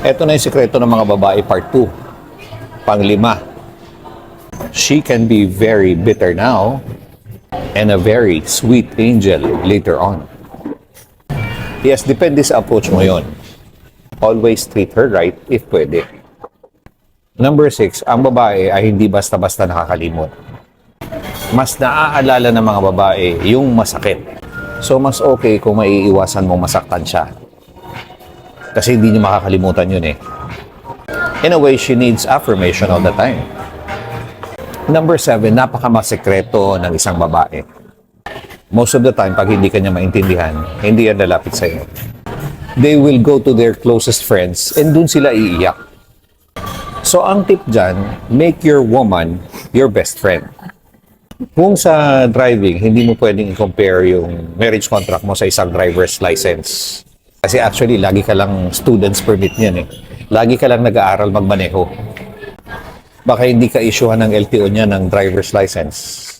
Ito na yung sikreto ng mga babae part 2. Panglima. She can be very bitter now and a very sweet angel later on. Yes, depende sa approach mo yon. Always treat her right if pwede. Number six, ang babae ay hindi basta-basta nakakalimot. Mas naaalala ng mga babae yung masakit. So, mas okay kung maiiwasan mong masaktan siya. Kasi hindi niya makakalimutan yun eh. In a way, she needs affirmation all the time. Number seven, napakamasekreto ng isang babae. Most of the time, pag hindi kanya maintindihan, hindi yan lalapit sa'yo. They will go to their closest friends and dun sila iiyak. So, ang tip dyan, make your woman your best friend. Kung sa driving, hindi mo pwedeng i-compare yung marriage contract mo sa isang driver's license. Kasi actually, lagi ka lang student's permit niyan eh. Lagi ka lang nag-aaral magmaneho. Baka hindi ka isyuhan ng LTO niya ng driver's license.